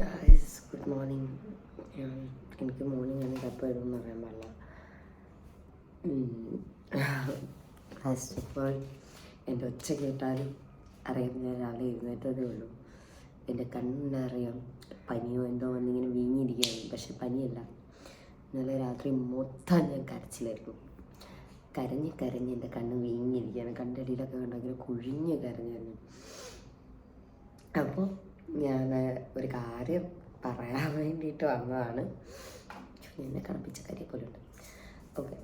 Guys good morning എനിക്ക് morning ആണ് cup വരുമെന്ന് പറയാൻ പാടില്ല. ഫസ്റ്റ് ഓഫ് ഓൾ എന്റെ ഒച്ച കേട്ടാലും അറിയാം ഞാൻ രാവിലെ എഴുന്നേറ്റതേ ഉള്ളൂ. എന്റെ കണ്ണിനറിയാം പനിയോ എന്തോ വന്നിങ്ങനെ വീങ്ങിയിരിക്കുകയാണ്. പക്ഷെ പനിയല്ല. ഇന്നലെ രാത്രി മൊത്തം ഞാൻ കരച്ചിലായിരുന്നു. കരഞ്ഞ് കരഞ്ഞ് എന്റെ കണ്ണ് വീങ്ങിയിരിക്കുകയാണ്. കണ്ടടിയിലൊക്കെ കണ്ടെങ്കിൽ കുഴിഞ്ഞ് കരഞ്ഞായിരുന്നു അപ്പോൾ ഞാൻ ഒരു കാര്യം പറയാൻ വേണ്ടിയിട്ട് വന്നതാണ്. എന്നെ കളിപ്പിച്ച കാര്യം പോലെ ഉണ്ട് ഓക്കെ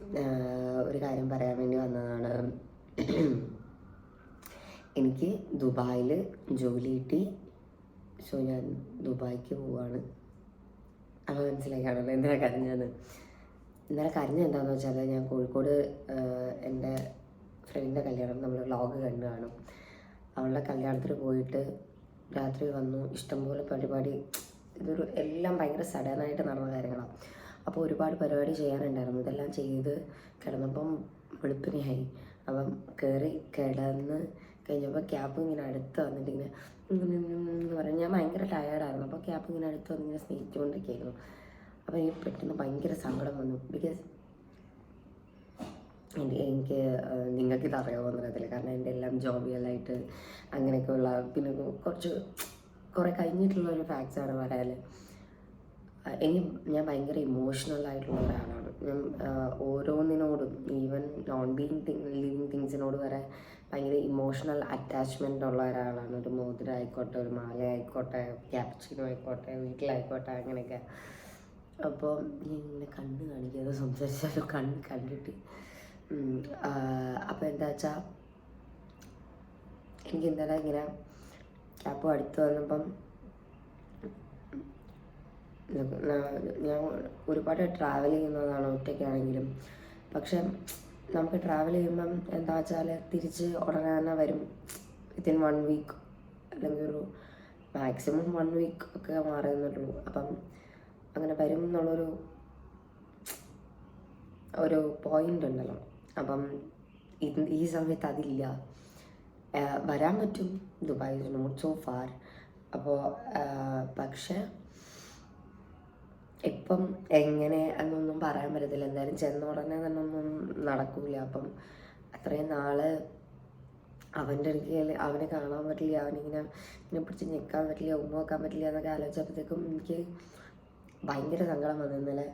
ഒരു കാര്യം പറയാൻ വേണ്ടി വന്നതാണ്. എനിക്ക് ദുബായിൽ ജോലി കിട്ടി. സോ ഞാൻ ദുബായിക്ക് പോവാണ്. അപ്പോൾ മനസ്സിലാക്കാണല്ലോ എന്തിനാ കരഞ്ഞത് ഇന്നലെ കരഞ്ഞ എന്താണെന്ന് വെച്ചാൽ ഞാൻ കോഴിക്കോട് എന്റെ ഫ്രണ്ടിന്റെ കല്യാണം നമ്മൾ വ്ളോഗ് കണ്ടു കാണും. അവളുടെ കല്യാണത്തിന് പോയിട്ട് രാത്രി വന്നു. ഇഷ്ടംപോലെ പരിപാടി. ഇതൊരു എല്ലാം ഭയങ്കര സഡനായിട്ട് നടന്ന കാര്യങ്ങളാണ് അപ്പോൾ ഒരുപാട് പരിപാടി ചെയ്യാനുണ്ടായിരുന്നു. ഇതെല്ലാം ചെയ്ത് കിടന്നപ്പം വെളുപ്പിനെയായി. അപ്പം കയറി കിടന്ന് കഴിഞ്ഞപ്പോൾ ക്യാബ് ഇങ്ങനെ അടുത്ത് വന്നിട്ട് ഇങ്ങനെ ഉം ഉം ഉം എന്ന് പറഞ്ഞ്. ഞാൻ ഭയങ്കര ടയേർഡായിരുന്നു അപ്പോൾ ക്യാബ് ഇങ്ങനെ അടുത്ത് വന്നിങ്ങനെ സ്നേഹിച്ചുകൊണ്ടിരിക്കുകയായിരുന്നു. അപ്പോൾ എനിക്ക് പെട്ടെന്ന് ഭയങ്കര സങ്കടം വന്നു. ബിക്കോസ് എനിക്ക് എനിക്ക് നിങ്ങൾക്ക് ഇത് അറിയാമോ അറിയത്തില്ല കാരണം എന്റെ എല്ലാം ജോബിയലായിട്ട് അങ്ങനെയൊക്കെയുള്ള പിന്നെ കുറച്ച് കുറേ കഴിഞ്ഞിട്ടുള്ള ഒരു ആണ് പറയാൻ. എനിക്ക് ഞാൻ ഭയങ്കര ഇമോഷണൽ ആയിട്ടുള്ള ഒരാളാണ്. ഞാൻ ഓരോന്നിനോടും even non being thing living തിങ്സിനോട് വരെ ഭയങ്കര ഇമോഷണൽ അറ്റാച്ച്മെന്റ് ഉള്ള ഒരാളാണ്. ഒരു മോതിരം ആയിക്കോട്ടെ ഒരു മാല ആയിക്കോട്ടെ ക്യാപ്ചിനോ ആയിക്കോട്ടെ വീട്ടിലായിക്കോട്ടെ അങ്ങനെയൊക്കെ. അപ്പോൾ ഇങ്ങനെ കണ്ണ് കാണിക്കാതെ സംസാരിച്ചാലും കണ്ണ് കണ്ടിട്ട് അപ്പോൾ എന്താ വെച്ചാൽ എനിക്ക് ഇന്നലെ ഇങ്ങനെ ക്യാപ്പ് അടുത്ത് വന്നപ്പം ഞാൻ ഒരുപാട് ട്രാവൽ ചെയ്യുന്നതാണ് ഒറ്റയ്ക്കാണെങ്കിലും. പക്ഷെ നമുക്ക് ട്രാവൽ ചെയ്യുമ്പം എന്താ വെച്ചാൽ തിരിച്ച് ഉടനെ തന്നെ വരും. വിത്തിൻ വൺ വീക്ക് അല്ലെങ്കിൽ ഒരു മാക്സിമം വൺ വീക്ക് ഒക്കെ മാറുന്നുള്ളൂ. അപ്പം അങ്ങനെ വരും എന്നുള്ളൊരു ഒരു പോയിന്റ് ഉണ്ടല്ലോ. അപ്പം ഇത് ഈ സമയത്ത് അതില്ല. വരാൻ പറ്റും. Dubai is not so far അപ്പോൾ പക്ഷേ ഇപ്പം എങ്ങനെ എന്നൊന്നും പറയാൻ പറ്റത്തില്ല. എന്തായാലും ചെന്ന ഉടനെ തന്നെ ഒന്നും നടക്കൂല. അപ്പം അത്രയും നാൾ അവന്റെ അടുക്കൽ അവനെ കാണാൻ പറ്റില്ല. അവനിങ്ങനെ ഇങ്ങനെ പിടിച്ച് നിൽക്കാൻ പറ്റില്ല ഉമ്മ വെക്കാൻ പറ്റില്ല എന്നൊക്കെ ആലോചിച്ചപ്പോഴത്തേക്കും എനിക്ക് ഭയങ്കര സങ്കടം വന്നു ഇന്നലെ.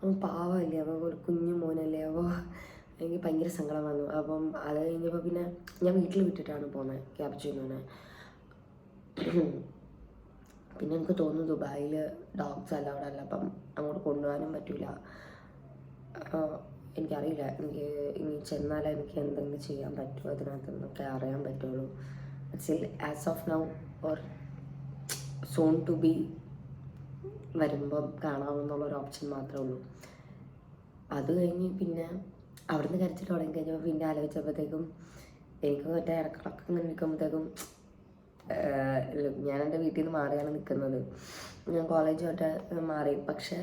അവൻ പാവമല്ലേ? അവൻ ഒരു കുഞ്ഞു മോനല്ലേ അപ്പോൾ എനിക്ക് ഭയങ്കര സങ്കടം വന്നു. അപ്പം അത് കഴിഞ്ഞപ്പോൾ പിന്നെ ഞാൻ വീട്ടിൽ വിട്ടിട്ടാണ് പോകുന്നത് ക്യാബ് ചെയ്യുന്നത് പിന്നെ എനിക്ക് തോന്നുന്നു ദുബായിൽ ഡോഗ്സ് അലൗഡ് അല്ല അപ്പം അങ്ങോട്ട് കൊണ്ടുപോകാനും പറ്റില്ല എനിക്കറിയില്ല. എനിക്ക് ഇനി ചെന്നാലേ എനിക്ക് എന്തെങ്കിലും ചെയ്യാൻ പറ്റുമോ അതിനകത്ത് നിന്നൊക്കെ അറിയാൻ പറ്റുള്ളൂ. Still as of now or soon to be വരുമ്പം കാണാമെന്നുള്ളൊരു ഓപ്ഷൻ മാത്രമേ ഉള്ളൂ. അത് കഴിഞ്ഞ് പിന്നെ അവിടുന്ന് കരച്ചിൽ തുടങ്ങി കഴിഞ്ഞപ്പോൾ പിന്നെ ആലോചിച്ചപ്പോഴത്തേക്കും എനിക്ക് മറ്റേ ഇറക്കണൊക്കെ ഇങ്ങനെ നിൽക്കുമ്പോഴത്തേക്കും ഞാൻ എന്റെ വീട്ടിൽ നിന്ന് മാറിയാണ് നിൽക്കുന്നത്. ഞാൻ കോളേജ് തൊട്ട് മാറി. പക്ഷേ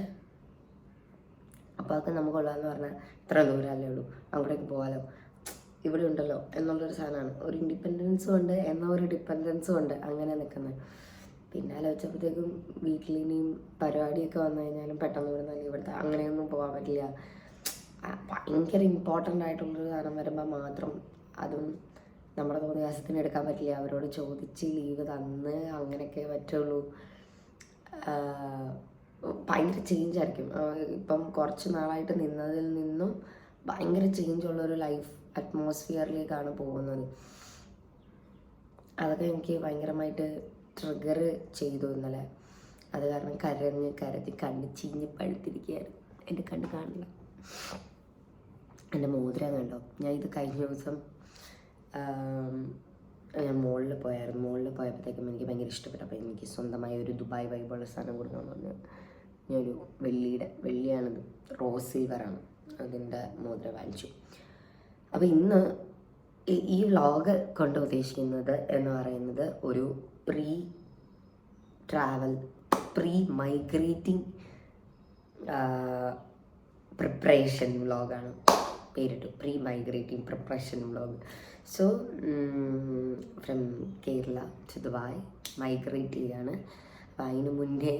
അപ്പോൾ അതൊക്കെ നമുക്കുള്ളതെന്ന് പറഞ്ഞാൽ ഇത്ര ദൂരമല്ലേ ഉള്ളൂ. അങ്ങോട്ടേക്ക് പോകാലോ ഇവിടെ ഉണ്ടല്ലോ എന്നുള്ളൊരു സാധനമാണ്. ഒരു ഇൻഡിപെൻഡൻസും ഉണ്ട് എന്നാൽ ഒരു ഡിപ്പെൻഡൻസും ഉണ്ട് അങ്ങനെ നിൽക്കുന്നത്. പിന്നെ ആലോചിച്ചപ്പോഴത്തേക്കും വീട്ടിൽ ഇനിയും പരിപാടിയൊക്കെ വന്നു കഴിഞ്ഞാലും പെട്ടെന്ന് ഇവിടുന്ന് ഇവിടുത്തെ അങ്ങനെയൊന്നും പോകാൻ പറ്റില്ല. ഭയങ്കര ഇമ്പോർട്ടന്റ് ആയിട്ടുള്ളൊരു സാധനം വരുമ്പോൾ മാത്രം അതും നമ്മുടെ തോന്നിയാസത്തിന് എടുക്കാൻ പറ്റില്ല. അവരോട് ചോദിച്ച് ലീവ് തന്ന് അങ്ങനെയൊക്കെ പറ്റുള്ളൂ. ഭയങ്കര ചേഞ്ച് ആയിരിക്കും. ഇപ്പം കുറച്ച് നാളായിട്ട് നിന്നതിൽ നിന്നും ഭയങ്കര ചേഞ്ച് ഉള്ളൊരു ലൈഫ് അറ്റ്മോസ്ഫിയറിലേക്കാണ് പോകുന്നത്. അതൊക്കെ എനിക്ക് ഭയങ്കരമായിട്ട് ട്രിഗർ ചെയ്തു ഇന്നലെ. അത് കാരണം കരഞ്ഞ് കരഞ്ഞ് കണ്ണ് ചീഞ്ഞ് പഴുത്തിരിക്കുകയായിരുന്നു. എന്റെ കണ്ണ് കാണില്ല. എന്റെ മോതിരം കണ്ടോ? ഞാൻ ഇത് കഴിഞ്ഞ ദിവസം ഞാൻ മുകളിൽ പോയായിരുന്നു. മോളിൽ പോയപ്പോഴത്തേക്കും എനിക്ക് ഭയങ്കര ഇഷ്ടപ്പെട്ടു. അപ്പോൾ എനിക്ക് സ്വന്തമായ ഒരു ദുബായ് വൈബുള്ള സാധനം കൊടുക്കണമെന്ന് പറഞ്ഞു ഞാനൊരു വെള്ളിയുടെ വെള്ളിയാണിത്. റോസ് സിൽവറാണ് അതിന്റെ മോതിരം വാങ്ങിച്ചു. അപ്പോൾ ഇന്ന് ഈ വ്ളോഗ് കൊണ്ട് ഉദ്ദേശിക്കുന്നത് എന്ന് പറയുന്നത് ഒരു pre travel pre migrating preparation വ്ളോഗാണ് പേരിട്ടു. Pre migrating preparation vlog so from Kerala to Dubai migrate ചെയ്യാണ്. അപ്പം അതിന് മുന്നേ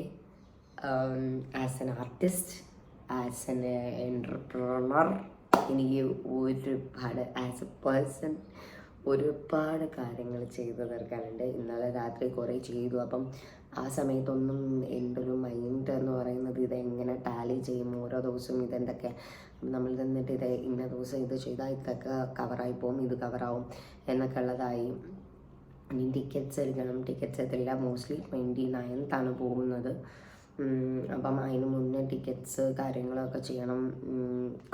as an artist as an entrepreneur എനിക്ക് ഒരുപാട് ആസ് എ പേഴ്സൺ ഒരുപാട് കാര്യങ്ങൾ ചെയ്തു തീർക്കാനുണ്ട്. ഇന്നലെ രാത്രി കുറേ ചെയ്തു. അപ്പം ആ സമയത്തൊന്നും എന്റെ ഒരു മൈൻഡ് എന്ന് പറയുന്നത് ഇതെങ്ങനെ ടാലി ചെയ്യും? ഓരോ ദിവസവും ഇതെന്തൊക്കെ നമ്മൾ നിന്നിട്ട് ഇത് ഇന്ന ദിവസം ഇത് ചെയ്താൽ ഇതൊക്കെ കവറായി പോകും ഇത് കവറാവും എന്നൊക്കെ ഉള്ളതായി. ഇനി ടിക്കറ്റ്സ് എടുക്കണം. ടിക്കറ്റ്സ് എത്തില്ല മോസ്റ്റ്ലി ട്വന്റി നയൻത്താണ് പോകുന്നത്. അപ്പം അതിന് മുന്നേ ടിക്കറ്റ്സ് കാര്യങ്ങളൊക്കെ ചെയ്യണം.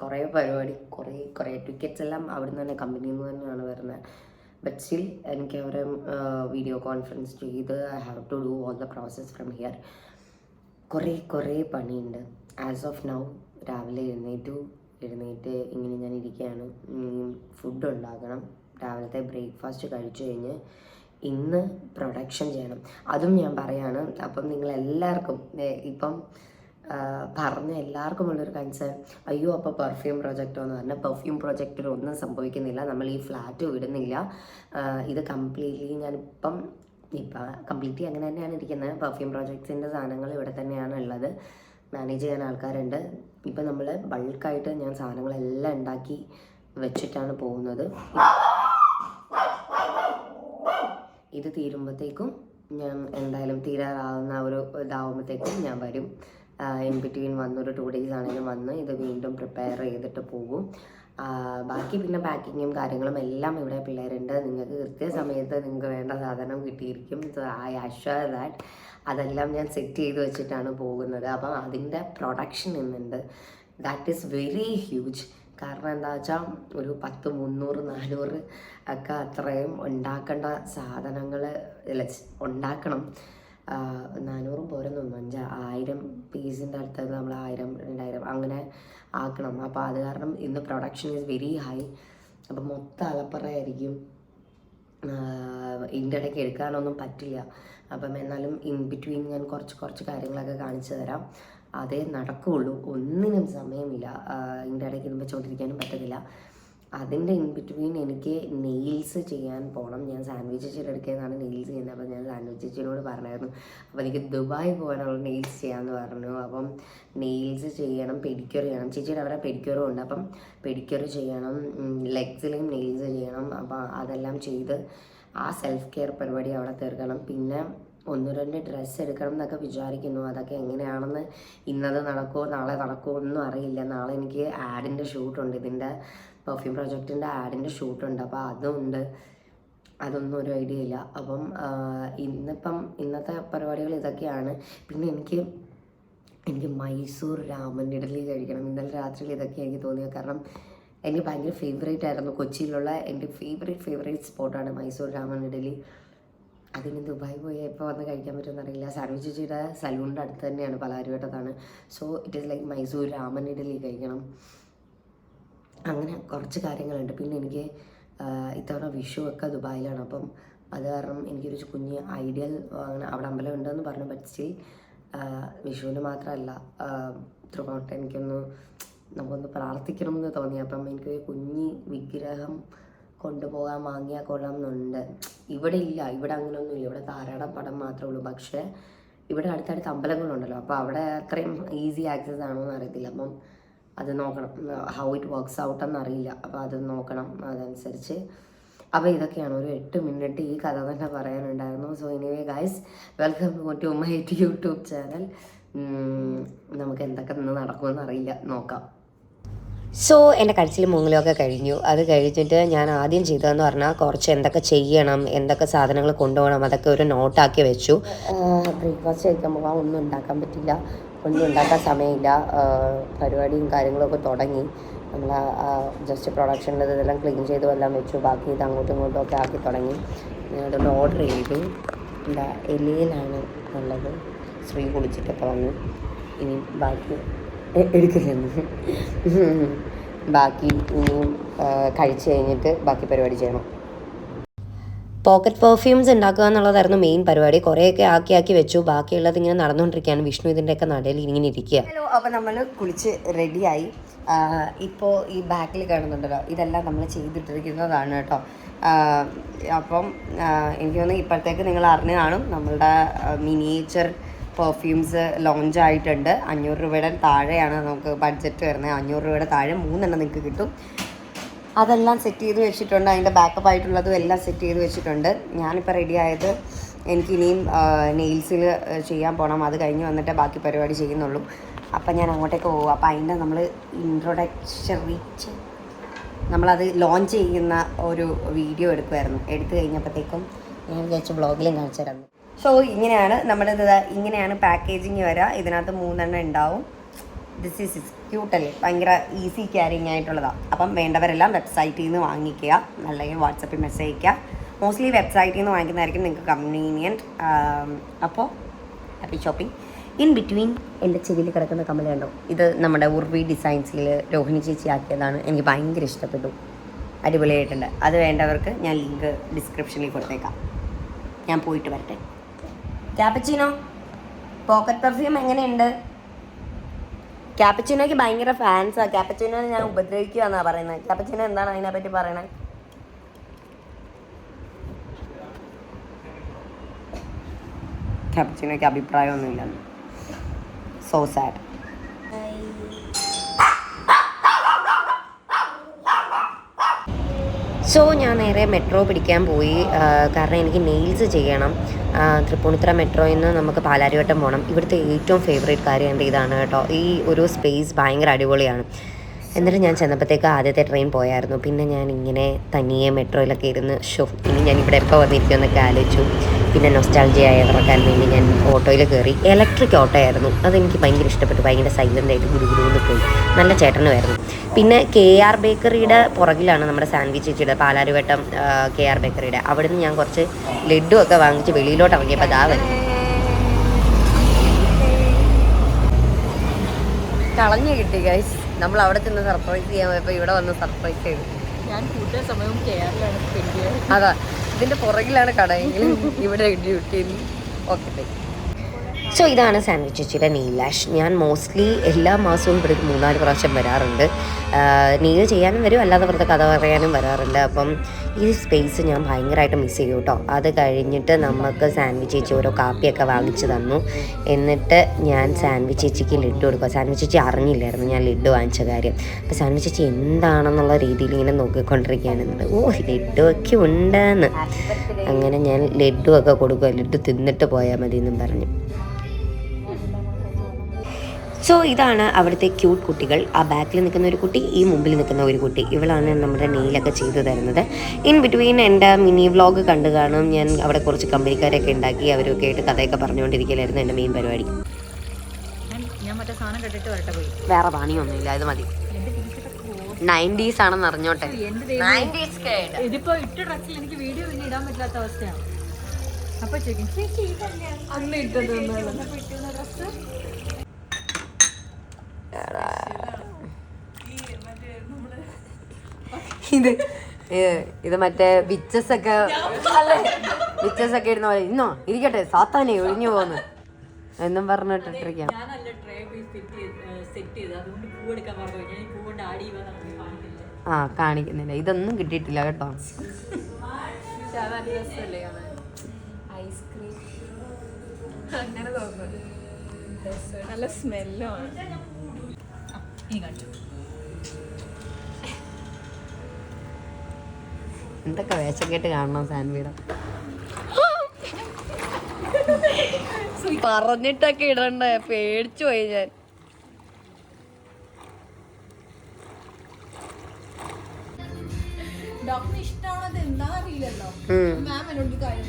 കുറേ പരിപാടി കുറേ കുറേ ടിക്കറ്റ്സ് എല്ലാം അവിടെ നിന്ന് തന്നെ കമ്പനിയിൽ നിന്ന് തന്നെയാണ് വരുന്നത്. ബട്ട് സ്റ്റിൽ എനിക്ക് അവരെ വീഡിയോ കോൺഫറൻസ് ചെയ്ത് I have to do all the process from here കുറേ കുറേ പണിയുണ്ട്. ആസ് ഓഫ് നൗ രാവിലെ എഴുന്നേറ്റു. എഴുന്നേറ്റ് ഇങ്ങനെ ഞാൻ ഇരിക്കുകയാണ്. ഫുഡ് ഉണ്ടാക്കണം. രാവിലത്തെ ബ്രേക്ക്ഫാസ്റ്റ് കഴിച്ചു കഴിഞ്ഞ് ഇന്ന് പ്രൊഡക്ഷൻ ചെയ്യണം. അതും ഞാൻ പറയാണ്. അപ്പം നിങ്ങൾ എല്ലാവർക്കും ഇപ്പം പറഞ്ഞ എല്ലാവർക്കും ഉള്ളൊരു കൺസേൺ അയ്യോ അപ്പോൾ പെർഫ്യൂം പ്രൊജക്റ്റോ എന്ന് പറഞ്ഞാൽ പെർഫ്യൂം പ്രൊജക്റ്റിൽ ഒന്നും സംഭവിക്കുന്നില്ല. നമ്മൾ ഈ ഫ്ലാറ്റ് വിടുന്നില്ല. ഇത് കംപ്ലീറ്റ്ലി ഞാനിപ്പം ഇപ്പം കംപ്ലീറ്റ്ലി അങ്ങനെ തന്നെയാണ് ഇരിക്കുന്നത്. പെർഫ്യൂം പ്രൊജക്ട്സിന്റെ സാധനങ്ങൾ ഇവിടെ തന്നെയാണ് ഉള്ളത്. മാനേജ് ചെയ്യാൻ ആൾക്കാരുണ്ട്. ഇപ്പം നമ്മൾ ബൾക്കായിട്ട് ഞാൻ സാധനങ്ങളെല്ലാം ഉണ്ടാക്കി വെച്ചിട്ടാണ് പോകുന്നത്. ഇത് തീരുമ്പോഴത്തേക്കും ഞാൻ എന്തായാലും തീരാറാവുന്ന ഒരു ഇതാവുമ്പോഴത്തേക്കും ഞാൻ വരും. ഇൻ ബിറ്റ്വീൻ വന്നൊരു ടു ഡേയ്സ് ആണെങ്കിലും വന്ന് ഇത് വീണ്ടും പ്രിപ്പയർ ചെയ്തിട്ട് പോകും. ബാക്കി പിന്നെ പാക്കിങ്ങും കാര്യങ്ങളും എല്ലാം ഇവിടെ പിള്ളേരുണ്ട്. നിങ്ങൾക്ക് കൃത്യസമയത്ത് നിങ്ങൾക്ക് വേണ്ട സാധനം കിട്ടിയിരിക്കും. സോ ഐ അഷ്വർ ദാറ്റ് അതെല്ലാം ഞാൻ സെറ്റ് ചെയ്ത് വെച്ചിട്ടാണ് പോകുന്നത്. അപ്പം അതിന്റെ പ്രൊഡക്ഷൻ ഇന്നുണ്ട്. ദാറ്റ് ഈസ് വെരി ഹ്യൂജ് കാരണം എന്താ വെച്ചാൽ ഒരു പത്ത് മുന്നൂറ് നാനൂറ് ഒക്കെ അത്രയും ഉണ്ടാക്കേണ്ട സാധനങ്ങൾ ഉണ്ടാക്കണം. നാനൂറും പോരൊന്നും അഞ്ച് ആയിരം പീസിന്റെ അടുത്ത് നമ്മൾ ആയിരം രണ്ടായിരം അങ്ങനെ ആക്കണം. അപ്പോൾ അത് കാരണം ഇന്ന് പ്രൊഡക്ഷൻ ഈസ് വെരി ഹൈ അപ്പം മൊത്തം അലപ്പറയായിരിക്കും ഇതിന്റെ ഇടയ്ക്ക് എടുക്കാനൊന്നും പറ്റില്ല. അപ്പം എന്നാലും ഇൻ ബിറ്റ്വീൻ ഞാൻ കുറച്ച് കുറച്ച് കാര്യങ്ങളൊക്കെ കാണിച്ചു തരാം. അതേ നടക്കുകയുള്ളൂ ഒന്നിനും സമയമില്ല. ഇതിന്റെ ഇടയ്ക്ക് ഇത് വെച്ചുകൊണ്ടിരിക്കാനും പറ്റത്തില്ല. അതിന്റെ ഇൻ ബിറ്റ്വീൻ എനിക്ക് നെയിൽസ് ചെയ്യാൻ പോകണം ഞാൻ സാൻഡ്വിച്ച് ചേച്ചിയുടെ അടുക്കുന്നതാണ് നെയിൽസ് ചെയ്യുന്നത്. അപ്പോൾ ഞാൻ സാൻഡ്വിച്ച് ചേച്ചിയോട് പറഞ്ഞായിരുന്നു. അപ്പോൾ എനിക്ക് ദുബായ് പോകാനുള്ള നെയിൽസ് ചെയ്യാമെന്ന് പറഞ്ഞു. അപ്പം നെയിൽസ് ചെയ്യണം പെഡിക്യൂർ ചെയ്യണം. ചേച്ചിയുടെ അവിടെ പെഡിക്യൂറും ഉണ്ട്. അപ്പം പെഡിക്യൂർ ചെയ്യണം ലെഗ്സിലും നെയിൽസ് ചെയ്യണം. അപ്പോൾ അതെല്ലാം ചെയ്ത് ആ സെൽഫ് കെയർ പരിപാടി അവിടെ തീർക്കണം. പിന്നെ ഒന്ന് രണ്ട് ഡ്രസ്സ് എടുക്കണം എന്നൊക്കെ വിചാരിക്കുന്നു. അതൊക്കെ എങ്ങനെയാണെന്ന് ഇന്നത് നടക്കുമോ നാളെ നടക്കുമോ ഒന്നും അറിയില്ല. നാളെ എനിക്ക് ആഡിന്റെ ഷൂട്ടുണ്ട് ഇതിന്റെ പെർഫ്യൂം പ്രൊജക്റ്റിന്റെ ആഡിന്റെ ഷൂട്ടുണ്ട് അപ്പോൾ അതുണ്ട്. അതൊന്നും ഒരു ഐഡിയ ഇല്ല. അപ്പം ഇന്നിപ്പം ഇന്നത്തെ പരിപാടികൾ ഇതൊക്കെയാണ്. പിന്നെ എനിക്ക് എനിക്ക് മൈസൂർ രാമൻ ഇഡലി കഴിക്കണം. ഇന്നലെ രാത്രിയിൽ ഇതൊക്കെ എനിക്ക് തോന്നിയത് കാരണം എനിക്ക് ഭയങ്കര ഫേവറേറ്റ് ആയിരുന്നു. കൊച്ചിയിലുള്ള എന്റെ ഫേവറേറ്റ് ഫേവറേറ്റ് സ്പോട്ടാണ് മൈസൂർ രാമൻ ഇഡലി. അതിന് ദുബായ് പോയി എപ്പോൾ വന്ന് കഴിക്കാൻ പറ്റുമെന്ന് അറിയില്ല. ചേച്ചിയുടെ സലൂണിന്റെ അടുത്ത് തന്നെയാണ് പലാരിവട്ടത്താണ്. So it is like Mysore Raman idli കഴിക്കണം. അങ്ങനെ കുറച്ച് കാര്യങ്ങളുണ്ട്. പിന്നെ എനിക്ക് ഇത്തവണ വിഷു ഒക്കെ ദുബായിലാണ്. അപ്പം അത് കാരണം എനിക്കൊരു കുഞ്ഞ് ഐഡിയൽ അങ്ങനെ അവിടെ അമ്പലം ഉണ്ടെന്ന് പറഞ്ഞു പറ്റി വിഷുവിന് മാത്രമല്ല ത്രൂ ഔട്ട് എനിക്കൊന്ന് നമുക്കൊന്ന് പ്രാർത്ഥിക്കണം എന്ന് തോന്നി. അപ്പം എനിക്കൊരു കുഞ്ഞി വിഗ്രഹം കൊണ്ടുപോകാൻ വാങ്ങിയാൽ കൊള്ളാം എന്നുണ്ട് ഇവിടെ ഇല്ല. ഇവിടെ അങ്ങനെയൊന്നും ഇല്ല. ഇവിടെ ധാരാളം പടം മാത്രമേ ഉള്ളൂ. പക്ഷേ ഇവിടെ അടുത്തടുത്ത് അമ്പലങ്ങളുണ്ടല്ലോ. അപ്പോൾ അവിടെ അത്രയും ഈസി ആക്സസ് ആണോ എന്ന് അറിയത്തില്ല. അപ്പം അത് നോക്കണം. ഹൗ ഇറ്റ് വർക്ക്സ് ഔട്ട് എന്ന് അറിയില്ല അപ്പോൾ അത് നോക്കണം. അതനുസരിച്ച്. അപ്പോൾ ഇതൊക്കെയാണ്. ഒരു എട്ട് മിനിറ്റ് ഈ കഥ തന്നെ പറയാനുണ്ടായിരുന്നു. So anyway guys welcome to my YouTube channel നമുക്ക് എന്തൊക്കെ ഇന്ന് നടക്കുമെന്ന് അറിയില്ല. നോക്കാം. സോ എന്റെ കഴിച്ചിൽ മുങ്ങലൊക്കെ കഴിഞ്ഞു. അത് കഴിഞ്ഞിട്ട് ഞാൻ ആദ്യം ചെയ്തതെന്ന് പറഞ്ഞാൽ കുറച്ച് എന്തൊക്കെ ചെയ്യണം എന്തൊക്കെ സാധനങ്ങൾ കൊണ്ടുപോകണം അതൊക്കെ ഒരു നോട്ടാക്കി വെച്ചു. ബ്രേക്ക്ഫാസ്റ്റ് കഴിക്കാൻ പോകാൻ ഒന്നും ഉണ്ടാക്കാൻ പറ്റില്ല. ഒന്നും ഉണ്ടാക്കാൻ സമയമില്ല. പരിപാടിയും കാര്യങ്ങളൊക്കെ തുടങ്ങി. നമ്മൾ ജസ്റ്റ് പ്രൊഡക്ഷനിൽ ഇതെല്ലാം ക്ലീൻ ചെയ്തു എല്ലാം വെച്ചു. ബാക്കി ഇത് അങ്ങോട്ടും ഇങ്ങോട്ടും ഒക്കെ ആക്കി തുടങ്ങി. അതുകൊണ്ട് ഓർഡർ ചെയ്തു. എന്താ എലിയിലാണ് ഉള്ളത്. ശ്രീ കുളിച്ചിട്ടൊക്കെ വന്നു. ഇനി ബാക്കി എടുക്കില്ലെന്ന് ബാക്കി ഇനിയും കഴിച്ച് കഴിഞ്ഞിട്ട് ബാക്കി പരിപാടി ചെയ്യണം. പോക്കറ്റ് പെർഫ്യൂംസ് ഉണ്ടാക്കുക എന്നുള്ളതായിരുന്നു മെയിൻ പരിപാടി. കുറേയൊക്കെ ആക്കി ആക്കി വെച്ചു. ബാക്കിയുള്ളത് ഇങ്ങനെ നടന്നുകൊണ്ടിരിക്കുകയാണ്. വിഷ്ണു ഇതിന്റെയൊക്കെ നടയിൽ ഇങ്ങനെ ഇരിക്കുക ഹലോ അപ്പോൾ നമ്മൾ കുളിച്ച് റെഡിയായി ഇപ്പോൾ ഈ ബാക്കിൽ കാണുന്നുണ്ടല്ലോ. ഇതെല്ലാം നമ്മൾ ചെയ്തിട്ടിരിക്കുന്നതാണ് കേട്ടോ. അപ്പം എനിക്ക് തോന്നുന്നു ഇപ്പോഴത്തേക്ക് നിങ്ങൾ അറിഞ്ഞു കാണും. നമ്മളുടെ മിനിയേച്ചർ പെർഫ്യൂംസ് ലോഞ്ച് ആയിട്ടുണ്ട്. അഞ്ഞൂറ് രൂപയുടെ താഴെയാണ് നമുക്ക് ബഡ്ജറ്റ് വരുന്നത്. അഞ്ഞൂറ് രൂപയുടെ താഴെ മൂന്നെണ്ണം നിങ്ങൾക്ക് കിട്ടും. അതെല്ലാം സെറ്റ് ചെയ്ത് വെച്ചിട്ടുണ്ട്. അതിന്റെ ബാക്കപ്പ് ആയിട്ടുള്ളതും എല്ലാം സെറ്റ് ചെയ്ത് വെച്ചിട്ടുണ്ട്. ഞാനിപ്പോൾ റെഡി ആയത് എനിക്കിനിയും നെയിൽസിൽ ചെയ്യാൻ പോകണം അത് കഴിഞ്ഞ് വന്നിട്ട് ബാക്കി പരിപാടി ചെയ്യുന്നുള്ളൂ. അപ്പം ഞാൻ അങ്ങോട്ടേക്ക് പോകും അപ്പം അതിന്റെ നമ്മൾ ഇൻട്രൊഡക്ഷൻ റീച്ച് നമ്മളത് ലോഞ്ച് ചെയ്യുന്ന ഒരു വീഡിയോ എടുക്കുമായിരുന്നു എടുത്തു കഴിഞ്ഞപ്പോഴത്തേക്കും ഞാൻ വിചാരിച്ചു ബ്ലോഗിലും കാണിച്ചു തരാം സോ ഇങ്ങനെയാണ് നമ്മുടെ ഇങ്ങനെയാണ് പാക്കേജിങ് വരിക ഇതിനകത്ത് മൂന്നെണ്ണം ഉണ്ടാവും. ഇസ് ക്യൂട്ടല്ലേ ഭയങ്കര ഈസി ക്യാരിങ് ആയിട്ടുള്ളതാണ് അപ്പം വേണ്ടവരെല്ലാം വെബ്സൈറ്റിൽ നിന്ന് വാങ്ങിക്കുക. അല്ലെങ്കിൽ വാട്സപ്പിൽ മെസ്സേജ് അയയ്ക്കുക. മോസ്റ്റ്ലി വെബ്സൈറ്റിൽ നിന്ന് വാങ്ങിക്കുന്നതായിരിക്കും നിങ്ങൾക്ക് കൺവീനിയന്റ് അപ്പോൾ ഹാപ്പി ഷോപ്പിംഗ് ഇൻ ബിറ്റ്വീൻ എന്റെ ചെവിയിൽ കിടക്കുന്ന കമ്മൽ ഇത് നമ്മുടെ ഉർവി ഡിസൈൻസിൽ രോഹിണി ചേച്ചി ആക്കിയതാണ്. എനിക്ക് ഭയങ്കര ഇഷ്ടപ്പെട്ടു. അടിപൊളിയായിട്ടുണ്ട്. അത് വേണ്ടവർക്ക് ഞാൻ ലിങ്ക് ഡിസ്ക്രിപ്ഷനിൽ കൊടുത്തേക്കാം. ഞാൻ പോയിട്ട് വരട്ടെ. ക്യാപ്പച്ചിനോ പോക്കറ്റ് പെർഫ്യൂം എങ്ങനെയുണ്ട്? ക്യാപ്പച്ചിനോയ്ക്ക് ഭയങ്കര ഫാൻസാണ് ക്യാപ്പച്ചിനോ ഞാൻ ഉപദ്രവിക്കുക എന്നാണ് പറയുന്നത്. ക്യാപ്പച്ചിനോ എന്താണ് അതിനെപ്പറ്റി പറയണത് ക്യാപ്പച്ചിനോയ്ക്ക് അഭിപ്രായമൊന്നുമില്ല സോ സാഡ് സോ ഞാൻ നേരെ മെട്രോ പിടിക്കാൻ പോയി. കാരണം എനിക്ക് നെയിൽസ് ചെയ്യണം. തൃപ്പൂണിത്തുറ മെട്രോയിൽ നിന്ന് നമുക്ക് പാലാരിവട്ടം പോകണം ഇവിടുത്തെ ഏറ്റവും ഫേവറേറ്റ് കാര്യം എന്റെ ഇതാണ് കേട്ടോ? ഈ ഒരു സ്പേസ് ഭയങ്കര അടിപൊളിയാണ്. എന്നിട്ട് ഞാൻ ചെന്നപ്പോഴത്തേക്ക് ആദ്യത്തെ ട്രെയിൻ പോയായിരുന്നു. പിന്നെ ഞാൻ ഇങ്ങനെ തനിയെ മെട്രോയിലൊക്കെ ഇരുന്ന് ഷോ ഇനി ഞാൻ ഇവിടെ എപ്പോൾ വന്നിരിക്കുമെന്നൊക്കെ ആലോചിച്ചു. പിന്നെ നൊസ്റ്റാൾജിയായി ഇറക്കാൻ വേണ്ടി ഞാൻ ഓട്ടോയിൽ കയറി ഇലക്ട്രിക് ഓട്ടോ ആയിരുന്നു. അതെനിക്ക് ഭയങ്കര ഇഷ്ടപ്പെട്ടു. ഭയങ്കര സൈലന്റ് ആയിട്ട് ഗുരുഗുരുന്ന് പോയി. നല്ല ചേട്ടനുമായിരുന്നു. പിന്നെ കെ ആർ ബേക്കറിയുടെ പുറകിലാണ് നമ്മുടെ സാൻഡ്വിച്ച് ചേച്ചിയുടെ പാലാരിവട്ടം കെ ആർ ബേക്കറിയുടെ. അവിടുന്ന് ഞാൻ കുറച്ച് ലഡുവൊക്കെ വാങ്ങിച്ച് വെളിയിലോട്ട് ഇറങ്ങിയപ്പോൾ അതാ വരും കളഞ്ഞു കിട്ടി ഗൈസ് നമ്മൾ അവിടെ ചെന്ന് സർപ്രൈസ് ചെയ്യാൻ പോയപ്പോൾ ഇവിടെ വന്ന് സർപ്രൈസ് ചെയ്തു. ഞാൻ കൂടുതൽ സമയവും കെയറിലാണ് അതാ ഇതിന്റെ പുറകിലാണ് കടയെങ്കിലും ഇവിടെ ഡ്യൂട്ടി ഓക്കെ സോ ഇതാണ് സാൻഡ്വിച്ച് ചേച്ചിയുടെ നെയിൽ ലാഷ് ഞാൻ മോസ്റ്റ്ലി എല്ലാ മാസവും ഇവിടെ ഒരു മൂന്നാൽ പ്രാവശ്യം വരാറുണ്ട്. നെയിൽ ചെയ്യാനും വരും അല്ലാതെ വെറുതെ കഥ പറയാനും വരാറുണ്ട് അപ്പം ഈ സ്പേസ് ഞാൻ ഭയങ്കരമായിട്ട് മിസ് ചെയ്യും കേട്ടോ. അത് കഴിഞ്ഞിട്ട് നമുക്ക് സാൻഡ്വിച്ച് ചേച്ചി ഓരോ കാപ്പിയൊക്കെ വാങ്ങിച്ചു തന്നു. എന്നിട്ട് ഞാൻ സാൻഡ്വിച്ച് ചേച്ചിക്ക് ലിഡ് കൊടുക്കുക സാൻഡ്വിച്ച് ചേച്ചി അറിഞ്ഞില്ലായിരുന്നു ഞാൻ ലിഡ് വാങ്ങിച്ച കാര്യം. അപ്പോൾ സാൻഡ്വിച്ച് ചേച്ചി എന്താണെന്നുള്ള രീതിയിൽ ഇങ്ങനെ നോക്കിക്കൊണ്ടിരിക്കുകയാണ് എന്നിട്ട് ഓ ഒക്കെ ഉണ്ടെന്ന്. അങ്ങനെ ഞാൻ ലഡ്ഡു ഒക്കെ കൊടുക്കുക ലഡ്ഡു തിന്നിട്ട് പോയാൽ മതി എന്നും പറഞ്ഞു. സോ ഇതാണ് അവിടുത്തെ ക്യൂട്ട് കുട്ടികൾ. ആ ബാക്കിൽ നിൽക്കുന്ന ഒരു കുട്ടി ഈ മുമ്പിൽ നിൽക്കുന്ന ഒരു കുട്ടി. ഇവളാണ് നമ്മുടെ നെയിലൊക്കെ ചെയ്തു തരുന്നത്. ഇൻ ബിറ്റ്വീൻ എന്റെ മിനി വ്ളോഗ് കണ്ടു കാണും. ഞാൻ അവിടെ കുറച്ച് കമ്പനിക്കാരൊക്കെ ഉണ്ടാക്കി അവരൊക്കെ ആയിട്ട് കഥയൊക്കെ പറഞ്ഞുകൊണ്ടിരിക്കലായിരുന്നു എന്റെ മെയിൻ പരിപാടി. വേറെ പണിയൊന്നുമില്ല ഇത് മതി. നയന്റീസ് ആണെന്ന് അറിഞ്ഞോട്ടെ. എന്റെ ദൈവമേ. ഇതിപ്പോ ഇട്ട ഡ്രസ്സിൽ എനിക്ക് വീഡിയോ പിന്നെ ഇടാൻ പറ്റാത്ത അവസ്ഥയാണ്. അപ്പൊ ചേച്ചി അന്ന് ഇട്ടത് ഡ്രസ്സ് ഇത് ഇത് മറ്റേ വിച്ചസ് ഒക്കെ വിച്ചസ് ഒക്കെ ഇടുന്ന പോലെ. ഇന്നോ ഇരിക്കട്ടെ. സാത്താനെ ഒഴിഞ്ഞു പോന്ന്. എന്നും പറഞ്ഞിട്ടിരിക്കാം ആ കാണിക്കുന്നില്ല. ഇതൊന്നും കിട്ടിയിട്ടില്ല കേട്ടോ. ഐസ്ക്രീം. അങ്ങനെ തോന്നുന്നു. നല്ല സ്മെല്ലുമാണ്. ഇനി കാണിച്ചു എന്തൊക്കെ വേഷം കേട്ട് കാണണം സാൻവീടെ പറഞ്ഞിട്ടൊക്കെ ഇടണ്ടേ? പേടിച്ചു പോയി ഞാൻ. ഡോക്ടറിന് ഇഷ്ടമാണത് എന്താ അറിയില്ലല്ലോ. മാം എന്നോട് കാര്യം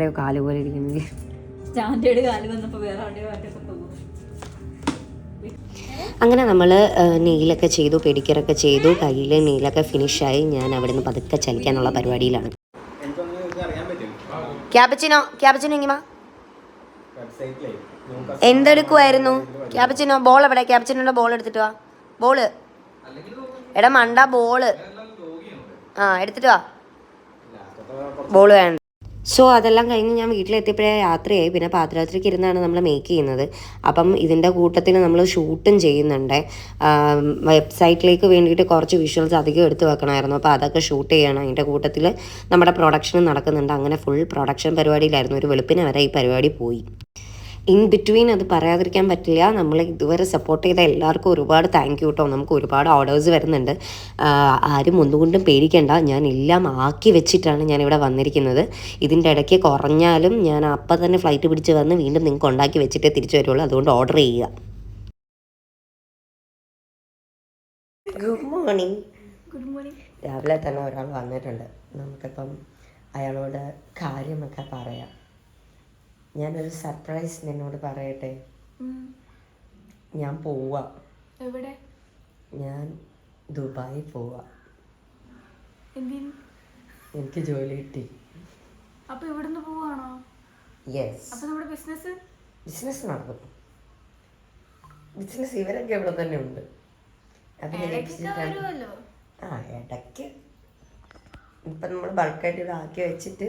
വേറെ ആരുടെയോ കാൽ പോലെ ഇരിക്കുന്നത് സ്റ്റാൻഡേർഡ് കാൽ വന്നപ്പോ വേറെ ആരുടെയോ ആയിട്ടൊക്കെ പോകും. അങ്ങനെ നമ്മൾ നെയിലൊക്കെ ചെയ്തു പെഡിക്കറൊക്കെ ചെയ്തു കയ്യിൽ നെയിലൊക്കെ ഫിനിഷായി ഞാൻ അവിടെ നിന്ന് പതുക്കെ ചലിക്കാനുള്ള പരിപാടിയിലാണ്. ക്യാബച്ചിനോ ക്യാബച്ചിനോ നമുക്ക് എന്തെടുക്കുമായിരുന്നു ക്യാബച്ചിനോ ബോൾ എവിടെ? ക്യാബച്ചിനോടെ ബോൾ എടുത്തിട്ട് വാ. ബോൾ എടാ മണ്ട ബോൾ ആ എടുത്തിട്ട് വാ. ബോൾ വേണ്ട. സോ അതെല്ലാം കഴിഞ്ഞ് ഞാൻ വീട്ടിലെത്തിയപ്പോഴേ രാത്രിയായി. പിന്നെ പാതിരാത്രിക്ക് ഇരുന്നാണ് നമ്മൾ മേക്ക് ചെയ്യുന്നത്. അപ്പം ഇതിന്റെ കൂട്ടത്തിൽ നമ്മൾ ഷൂട്ടും ചെയ്യുന്നുണ്ട്. വെബ്സൈറ്റിലേക്ക് വേണ്ടിയിട്ട് കുറച്ച് വിഷ്വൽസ് അധികം എടുത്തു വെക്കണമായിരുന്നു. അപ്പോൾ അതൊക്കെ ഷൂട്ട് ചെയ്യണം. അതിന്റെ കൂട്ടത്തിൽ നമ്മുടെ പ്രൊഡക്ഷനും നടക്കുന്നുണ്ട്. അങ്ങനെ ഫുൾ പ്രൊഡക്ഷൻ പരിപാടിയിലായിരുന്നു. ഒരു വെളുപ്പിന് വരെ ഈ പരിപാടി പോയി. ഇൻ ബിറ്റ്വീൻ അത് പറയാതിരിക്കാൻ പറ്റില്ല. നമ്മൾ ഇതുവരെ സപ്പോർട്ട് ചെയ്ത എല്ലാവർക്കും ഒരുപാട് താങ്ക് യു കേട്ടോ നമുക്ക് ഒരുപാട് ഓർഡേഴ്സ് വരുന്നുണ്ട്. ആരും ഒന്നുകൊണ്ടും പേടിക്കേണ്ട. ഞാൻ എല്ലാം ആക്കി വെച്ചിട്ടാണ് ഞാൻ ഇവിടെ വന്നിരിക്കുന്നത്. ഇതിന്റെ ഇടയ്ക്ക് കുറഞ്ഞാലും ഞാൻ അപ്പം തന്നെ ഫ്ലൈറ്റ് പിടിച്ച് വന്ന് വീണ്ടും നിങ്ങൾക്ക് ഉണ്ടാക്കി വെച്ചിട്ടേ തിരിച്ചു വരുള്ളൂ. അതുകൊണ്ട് ഓർഡർ ചെയ്യുക. ഗുഡ് മോർണിംഗ് ഗുഡ് മോർണിംഗ് രാവിലെ തന്നെ ഒരാൾ വന്നിട്ടുണ്ട്. നമുക്കിപ്പം അയാളോട് കാര്യമൊക്കെ പറയാം. ഞാനൊരു സർപ്രൈസ് നിന്നോട് പറയട്ടെ. ഞാൻ പോവാ. എവിടെ? ഞാൻ ദുബായി പോവാ. എനിക്ക് ജോലി കിട്ടി. അപ്പൊ ഇവിടുന്ന് പോവാണോ? യെസ് അപ്പൊ നമ്മുടെ ബിസിനസ് ബിസിനസ് നടക്കും. ബിസിനസ് ഇവരൊക്കെ ഇവിടെ തന്നെ ഉണ്ട്. ആ ഇടയ്ക്ക്. ഇപ്പം നമ്മൾ ബൾക്കായിട്ട് ഇവിടെ ആക്കി വെച്ചിട്ട്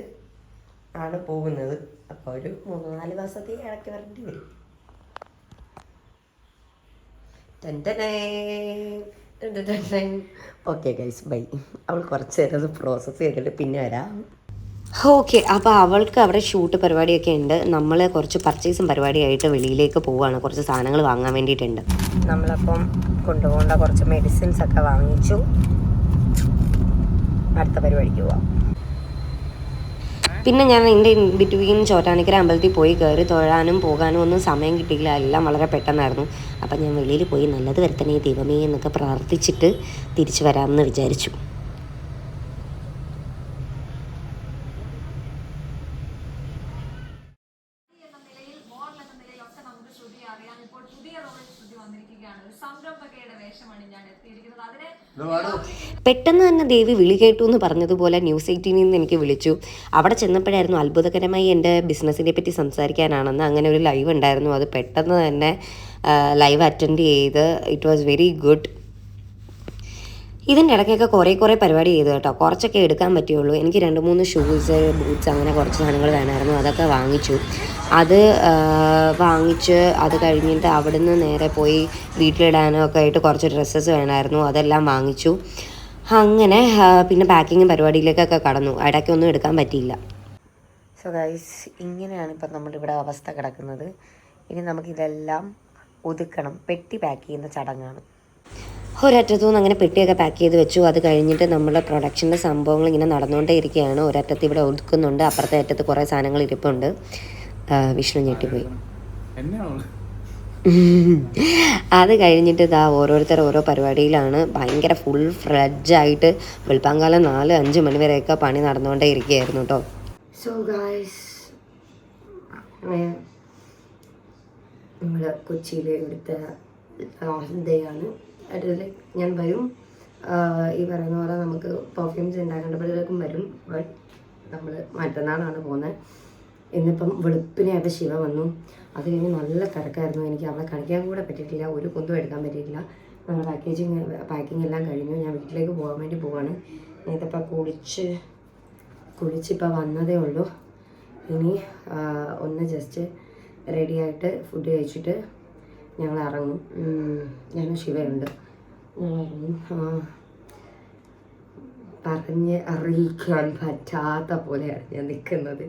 ആണ് പോകുന്നത്. അപ്പോൾ ഒരു മൂന്ന് നാല് മാസത്തിൽ ഇടയ്ക്ക് വരേണ്ടി വരും ഓക്കെ ഗൈസ് ബൈ അവൾ കുറച്ച് നേരം അത് പ്രോസസ്സ് ചെയ്തിട്ട് പിന്നെ വരാം. ഓക്കെ അപ്പോൾ അവൾക്ക് അവിടെ ഷൂട്ട് പരിപാടിയൊക്കെ ഉണ്ട്. നമ്മൾ കുറച്ച് പർച്ചേസും പരിപാടിയായിട്ട് വെളിയിലേക്ക് പോവുകയാണ് കുറച്ച് സാധനങ്ങൾ വാങ്ങാൻ വേണ്ടിയിട്ടുണ്ട്. നമ്മളപ്പം കൊണ്ടുപോകേണ്ട കുറച്ച് മെഡിസിൻസ് ഒക്കെ വാങ്ങിച്ചു. അടുത്ത പരിപാടിക്ക് പോവാം. പിന്നെ ഞാൻ എന്റെ ഇൻ ബിറ്റ്വീൻ ചോറ്റാനിക്കര അമ്പലത്തിൽ പോയി കയറി തൊഴാനും പോകാനും ഒന്നും സമയം കിട്ടിയില്ല. എല്ലാം വളരെ പെട്ടെന്നായിരുന്നു. അപ്പം ഞാൻ വെളിയിൽ പോയി നല്ലത് വരുത്തണേ ദൈവമേ എന്നൊക്കെ പ്രാർത്ഥിച്ചിട്ട് തിരിച്ചു വരാമെന്ന് വിചാരിച്ചു. പെട്ടെന്ന് തന്നെ ദേവി വിളി കേട്ടു എന്ന് പറഞ്ഞതുപോലെ ന്യൂസ് എയ്റ്റീനിൽ നിന്ന് എനിക്ക് വിളിച്ചു. അവിടെ ചെന്നപ്പോഴായിരുന്നു അത്ഭുതകരമായി എന്റെ ബിസിനസ്സിനെ പറ്റി സംസാരിക്കാനാണെന്ന്. അങ്ങനെ ഒരു ലൈവ് ഉണ്ടായിരുന്നു. അത് പെട്ടെന്ന് തന്നെ ലൈവ് അറ്റൻഡ് ചെയ്ത് ഇറ്റ് വാസ് വെരി ഗുഡ് ഇതിന്റെ ഇടയ്ക്കൊക്കെ കുറേ കുറേ പരിപാടി ചെയ്തു കേട്ടോ. കുറച്ചൊക്കെ എടുക്കാൻ പറ്റുള്ളൂ എനിക്ക് രണ്ട് മൂന്ന് ഷൂസ് ബൂട്ട്സ് അങ്ങനെ കുറച്ച് സാധനങ്ങൾ വേണമായിരുന്നു. അതൊക്കെ വാങ്ങിച്ചു. അത് വാങ്ങിച്ച് അത് കഴിഞ്ഞിട്ട് അവിടുന്ന് നേരെ പോയി വീട്ടിലിടാനൊക്കെ ആയിട്ട് കുറച്ച് ഡ്രസ്സസ് വേണമായിരുന്നു. അതെല്ലാം വാങ്ങിച്ചു. അങ്ങനെ പിന്നെ പാക്കിങ് പരിപാടിയിലേക്കൊക്കെ കടന്നു. ഇടയ്ക്കൊന്നും എടുക്കാൻ പറ്റിയില്ല. സോ ഗൈസ് ഇങ്ങനെയാണ് ഇപ്പം നമ്മുടെ ഇവിടെ അവസ്ഥ കിടക്കുന്നത്. ഇനി നമുക്കിതെല്ലാം ഒതുക്കണം. പെട്ടി പാക്ക് ചെയ്യുന്ന ചടങ്ങാണ്. ഒരറ്റത്തു നിന്ന് അങ്ങനെ പെട്ടിയൊക്കെ പാക്ക് ചെയ്ത് വെച്ചു. അത് കഴിഞ്ഞിട്ട് നമ്മുടെ പ്രൊഡക്ഷന്റെ സംഭവങ്ങൾ ഇങ്ങനെ നടന്നുകൊണ്ടേ ഇരിക്കുകയാണ്. ഒരറ്റത്ത് ഇവിടെ ഒതുക്കുന്നുണ്ട്. അപ്പുറത്തെ അറ്റത്ത് കുറേ സാധനങ്ങൾ ഇരിപ്പുണ്ട്. വിഷ്ണു ഞെട്ടിപ്പോയി. അത് കഴിഞ്ഞിട്ട് ഇതാ ഓരോരുത്തർ ഓരോ പരിപാടിയിലാണ്. ഭയങ്കര ഫുൾ ഫ്രഡ്ജായിട്ട് വെളുപ്പാങ്കാലം നാല് അഞ്ച് മണി വരെയൊക്കെ പണി നടന്നുകൊണ്ടേ ഇരിക്കുകയായിരുന്നു കേട്ടോ സോ ഗായ്സ് നമ്മൾ കൊച്ചിയിലെ ഇവിടുത്തെ ലാസ്റ്റ് ഡേ ആണ് ഞാൻ വരും. ഈ പറയുന്ന പോലെ നമുക്ക് പെർഫ്യൂംസ് ഉണ്ടാക്കേണ്ടപ്പോഴേക്കും വരും. ബട്ട് നമ്മൾ മറ്റന്നാളാണ് പോകുന്നത് ഇന്നിപ്പം വെളുപ്പിനെയായിട്ട് ശിവ വന്നു. അത് കഴിഞ്ഞ് നല്ല തിരക്കായിരുന്നു. എനിക്ക് അവളെ കളിക്കാൻ കൂടെ പറ്റിയിട്ടില്ല ഒരു കുന്തും എടുക്കാൻ പറ്റിയിട്ടില്ല. പാക്കേജിങ് പാക്കിംഗ് എല്ലാം കഴിഞ്ഞു. ഞാൻ വീട്ടിലേക്ക് പോകാൻ വേണ്ടി പോവാണ്. ഇതിപ്പോൾ കുളിച്ച് കുളിച്ചിപ്പോൾ വന്നതേ ഉള്ളൂ. ഇനി ഒന്ന് ജസ്റ്റ് റെഡിയായിട്ട് ഫുഡ് കഴിച്ചിട്ട് ഞങ്ങൾ ഇറങ്ങും. ഞാനും ശിവയുണ്ട്. ഞങ്ങൾ ഇറങ്ങും പറഞ്ഞ് അറിയിക്കാൻ പറ്റാത്ത പോലെയാണ് ഞാൻ നിൽക്കുന്നത്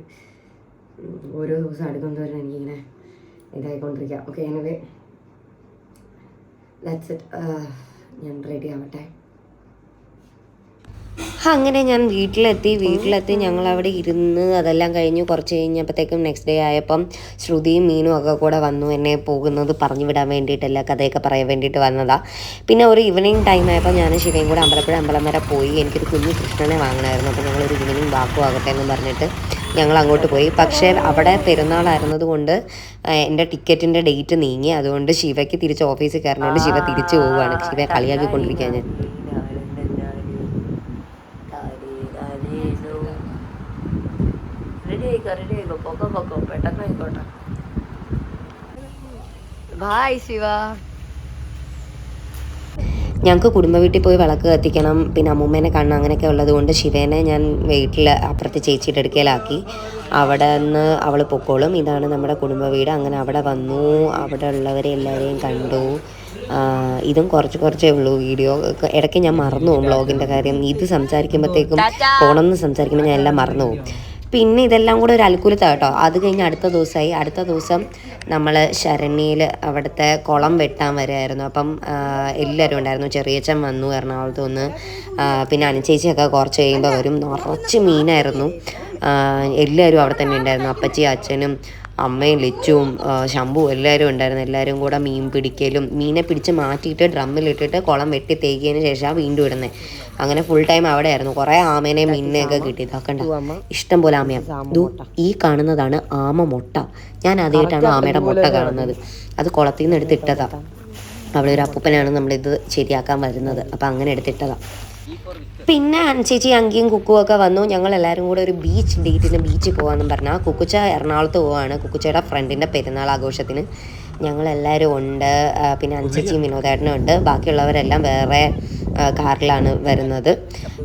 ഓരോ ദിവസം അടുക്കുന്തോറും എനിക്കിങ്ങനെ ഇതായിക്കൊണ്ടിരിക്കാം. ഓക്കെ എനിവേ ലെറ്റ്സ് ഇറ്റ് ഞാൻ റെഡി ആവട്ടെ. അങ്ങനെ ഞാൻ വീട്ടിലെത്തി വീട്ടിലെത്തി ഞങ്ങൾ അവിടെ ഇരുന്ന് അതെല്ലാം കഴിഞ്ഞു കുറച്ച് കഴിഞ്ഞപ്പോഴത്തേക്കും നെക്സ്റ്റ് ഡേ ആയപ്പം ശ്രുതിയും മീനും ഒക്കെ കൂടെ വന്നു എന്നെ പോകുന്നത് പറഞ്ഞു വിടാൻ വേണ്ടിയിട്ടല്ല കഥയൊക്കെ പറയാൻ വേണ്ടിയിട്ട് വന്നതാ. പിന്നെ ഒരു ഈവനിങ് ടൈം ആയപ്പോൾ ഞാൻ ശിവയും കൂടെ അമ്പലപ്പുഴ അമ്പലം വരെ പോയി. എനിക്കൊരു കുഞ്ഞു കൃഷ്ണനെ വാങ്ങണമായിരുന്നു. അപ്പോൾ ഞങ്ങളൊരു ഈവനിങ് വാക്കുവാകട്ടെ എന്ന് പറഞ്ഞിട്ട് ഞങ്ങൾ അങ്ങോട്ട് പോയി. പക്ഷേ അവിടെ പെരുന്നാളായിരുന്നത് കൊണ്ട് എന്റെ ടിക്കറ്റിന്റെ ഡേറ്റ് നീങ്ങി. അതുകൊണ്ട് ശിവയ്ക്ക് തിരിച്ച് ഓഫീസിൽ കയറുന്നതുകൊണ്ട് ശിവ തിരിച്ചു പോവുകയാണ് ശിവയെ കളിയാക്കിക്കൊണ്ടിരിക്കാൻ ഞാൻ. റെഡി ആയിക്കോ റെഡി ആയിക്കോ പൊക്കോ പൊക്കോ പെട്ടെന്ന് ആയിക്കോട്ടെ ബായ് ശിവ ഞങ്ങൾക്ക് കുടുംബ വീട്ടിൽ പോയി വിളക്ക് കത്തിക്കണം പിന്നെ അമ്മൂമ്മേനെ കാണണം അങ്ങനെയൊക്കെ ഉള്ളത് കൊണ്ട് ശിവേനെ ഞാൻ വീട്ടിൽ അപ്പുറത്ത് ചേച്ചിയുടെ അടുക്കലാക്കി. അവിടെ നിന്ന് അവൾ പൊക്കോളും. ഇതാണ് നമ്മുടെ കുടുംബ വീട് അങ്ങനെ അവിടെ വന്നു. അവിടെ ഉള്ളവരെ എല്ലാവരെയും കണ്ടു. ഇതും കുറച്ച് കുറച്ചേ ഉള്ളൂ വീഡിയോ. ഇടയ്ക്ക് ഞാൻ മറന്നു പോകും വ്ളോഗിന്റെ കാര്യം. ഇത് സംസാരിക്കുമ്പോഴത്തേക്കും പോകണമെന്ന് സംസാരിക്കുമ്പോൾ ഞാൻ എല്ലാം മറന്നു പോകും. പിന്നെ ഇതെല്ലാം കൂടെ ഒരു അൽക്കുലത്താണ് കേട്ടോ അത് കഴിഞ്ഞ് അടുത്ത ദിവസമായി. അടുത്ത ദിവസം നമ്മൾ ശരണ്യയിൽ അവിടുത്തെ കുളം വെട്ടാൻ വരായിരുന്നു അപ്പം എല്ലാവരും ഉണ്ടായിരുന്നു. ചെറിയച്ചൻ വന്നു എറണാകുളത്ത് നിന്ന് പിന്നെ അനുചേച്ചിയൊക്കെ കുറച്ച് കഴിയുമ്പോൾ വരും. നിറച്ച് മീനായിരുന്നു. എല്ലാവരും അവിടെ തന്നെ ഉണ്ടായിരുന്നു. അപ്പച്ചി അച്ഛനും അമ്മയും ലിച്ചുവും ശംഭു എല്ലാവരും ഉണ്ടായിരുന്നു. എല്ലാവരും കൂടെ മീൻ പിടിക്കലും മീനെ പിടിച്ച് മാറ്റിയിട്ട് ഡ്രമ്മിലിട്ടിട്ട് കുളം വെട്ടി തേക്കിയതിന് ശേഷമാണ് വീണ്ടും ഇടുന്നത്. അങ്ങനെ ഫുൾ ടൈം അവിടെ ആയിരുന്നു. കുറേ ആമേനെയും മീനിനെയൊക്കെ കിട്ടി ഇതാക്കണ്ട ഇഷ്ടം പോലെ ആമയാ. ഈ കാണുന്നതാണ് ആമ മുട്ട. ഞാൻ ആദ്യമായിട്ടാണ് ആമയുടെ മുട്ട കാണുന്നത്. അത് കുളത്തിൽ നിന്ന് എടുത്തിട്ടതാ അവിടെ ഒരു അപ്പൂപ്പനാണ് നമ്മളിത് ശരിയാക്കാൻ വരുന്നത്. അപ്പം അങ്ങനെ എടുത്തിട്ടതാ. പിന്നെ ചേച്ചി അങ്കിയും കുക്കും ഒക്കെ വന്നു. ഞങ്ങൾ എല്ലാവരും കൂടെ ഒരു ബീച്ച് ഡേറ്റിന് ബീച്ചിൽ പോകാമെന്നും പറഞ്ഞാൽ കുക്കുച്ച എറണാകുളത്ത് പോവാണ്. കുക്കുച്ചയുടെ ഫ്രണ്ടിന്റെ പെരുന്നാൾ ആഘോഷത്തിന്. ഞങ്ങളെല്ലാവരും ഉണ്ട്. പിന്നെ അഞ്ചച്ചിയും വിനോദേട്ടനും ഉണ്ട്. ബാക്കിയുള്ളവരെല്ലാം വേറെ കാറിലാണ് വരുന്നത്.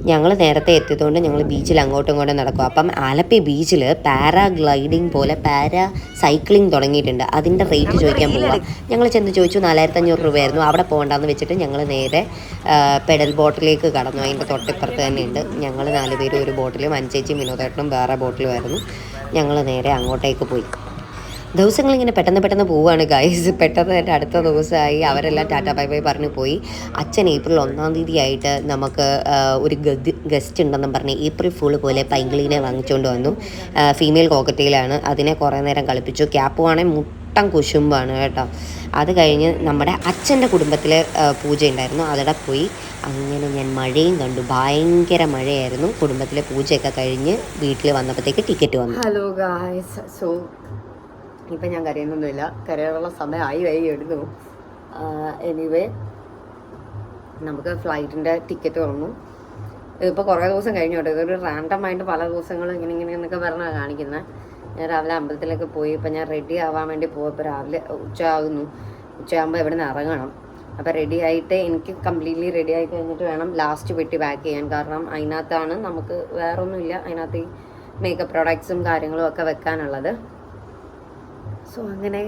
ഞങ്ങൾ നേരത്തെ എത്തിയതുകൊണ്ട് ഞങ്ങൾ ബീച്ചിൽ അങ്ങോട്ടും ഇങ്ങോട്ടും നടക്കും. അപ്പം ആലപ്പി ബീച്ചിൽ പാരാഗ്ലൈഡിങ് പോലെ പാരാ സൈക്ലിംഗ് തുടങ്ങിയിട്ടുണ്ട്. അതിന്റെ റേറ്റ് ചോദിക്കാൻ പോവാം. ഞങ്ങൾ ചെന്ന് ചോദിച്ചു നാലായിരത്തി അഞ്ഞൂറ് രൂപയായിരുന്നു. അവിടെ പോകണ്ടെന്ന് വെച്ചിട്ട് ഞങ്ങൾ നേരെ പെഡൽ ബോട്ടിലേക്ക് കടന്നു. അതിന്റെ തൊട്ടിപ്പുറത്ത് തന്നെ ഉണ്ട് ഞങ്ങൾ നാലുപേരും ഒരു ബോട്ടിലും അഞ്ചേച്ചിയും വിനോദേട്ടനും വേറെ ബോട്ടിലുമായിരുന്നു. ഞങ്ങൾ നേരെ അങ്ങോട്ടേക്ക് പോയി. ദിവസങ്ങൾ ഇങ്ങനെ പെട്ടെന്ന് പെട്ടെന്ന് പോവുകയാണ് ഗൈസ് പെട്ടെന്ന് തന്നെ അടുത്ത ദിവസമായി അവരെല്ലാം ടാറ്റ ബൈ ബൈ പറഞ്ഞു പോയി. അച്ഛൻ ഏപ്രിൽ ഒന്നാം തീയതി ആയിട്ട് നമുക്ക് ഒരു ഒരു ഗസ്റ്റ് ഉണ്ടെന്നും പറഞ്ഞ് ഏപ്രിൽ ഫുൾ പോലെ പൈങ്കിളിനെ വാങ്ങിച്ചുകൊണ്ട് വന്നു. ഫീമെയിൽ കോക്കറ്റയിലാണ് അതിനെ കുറേ നേരം കളിപ്പിച്ചു. ക്യാപ്പ് വേണേൽ മുട്ടം കുശുമ്പാണ് കേട്ടോ. അത് കഴിഞ്ഞ് നമ്മുടെ അച്ഛന്റെ കുടുംബത്തിലെ പൂജ ഉണ്ടായിരുന്നു അവിടെ പോയി. അങ്ങനെ ഞാൻ മഴയും കണ്ടു. ഭയങ്കര മഴയായിരുന്നു. കുടുംബത്തിലെ പൂജയൊക്കെ കഴിഞ്ഞ് വീട്ടിൽ വന്നപ്പോഴത്തേക്ക് ടിക്കറ്റ് വന്നു. ഹലോ ഗായ്സ് സോ ഇപ്പം ഞാൻ കരയുന്നൊന്നുമില്ല. കരയാനുള്ള സമയമായി വൈകി എടുത്തു എനിവേ നമുക്ക് ഫ്ലൈറ്റിന്റെ ടിക്കറ്റ് വന്നു. ഇപ്പോൾ കുറേ ദിവസം കഴിഞ്ഞു കേട്ടോ. ഇതൊരു റാൻഡം ആയിട്ട് പല ദിവസങ്ങളും ഇങ്ങനെ ഇങ്ങനെ എന്നൊക്കെ പറഞ്ഞാണ് കാണിക്കുന്നത് ഞാൻ രാവിലെ അമ്പലത്തിലൊക്കെ പോയി ഇപ്പം ഞാൻ റെഡി ആവാൻ വേണ്ടി പോയപ്പോൾ രാവിലെ ഉച്ച ആകുന്നു ഉച്ചയാകുമ്പോൾ ഇവിടെ നിന്ന് ഇറങ്ങണം. അപ്പോൾ റെഡി ആയിട്ട് എനിക്ക് കംപ്ലീറ്റ്ലി റെഡി ആയി കഴിഞ്ഞിട്ട് വേണം ലാസ്റ്റ് പെട്ടി പാക്ക് ചെയ്യാൻ. കാരണം അതിനകത്താണ് നമുക്ക് വേറൊന്നുമില്ല. അതിനകത്ത് ഈ മേക്കപ്പ് പ്രോഡക്ട്സും കാര്യങ്ങളും ഒക്കെ വെക്കാനുള്ളത്. സോ അങ്ങനെ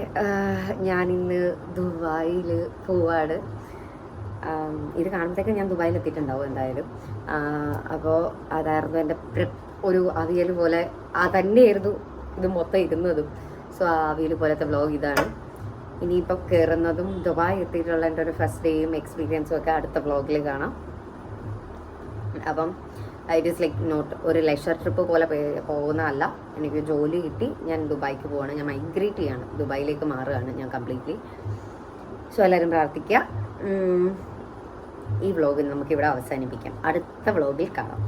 ഞാൻ ഇന്ന് ദുബായിൽ പോവാണ്. ഇത് കാണുമ്പോഴത്തേക്കും ഞാൻ ദുബായിൽ എത്തിയിട്ടുണ്ടാവും എന്തായാലും അപ്പോൾ അതായിരുന്നു എന്റെ ഒരു അവിയൽ പോലെ ആ തന്നെയായിരുന്നു ഇത് മൊത്തം ഇരുന്നതും. സോ ആ അവിയൽ പോലത്തെ വ്ലോഗ് ഇതാണ്. ഇനിയിപ്പോൾ കയറുന്നതും ദുബായ് എത്തിയിട്ടുള്ള എന്റെ ഒരു ഫസ്റ്റ് ഡേയും എക്സ്പീരിയൻസും ഒക്കെ അടുത്ത വ്ലോഗിൽ കാണാം. അപ്പം ഇറ്റ് ഈസ് ലൈക്ക് നോട്ട് ഒരു ലെഷർ ട്രിപ്പ് പോലെ പോകുന്നതല്ല. എനിക്ക് ജോലി കിട്ടി. ഞാൻ ദുബായിക്ക് പോവാണ്. ഞാൻ മൈഗ്രേറ്റ് ചെയ്യാണ്. ദുബായിലേക്ക് മാറുകയാണ് ഞാൻ കംപ്ലീറ്റ്ലി സോ എല്ലാവരും പ്രാർത്ഥിക്കുക. ഈ വ്ളോഗിൽ നമുക്കിവിടെ അവസാനിപ്പിക്കാം. അടുത്ത വ്ളോഗിൽ കാണാം.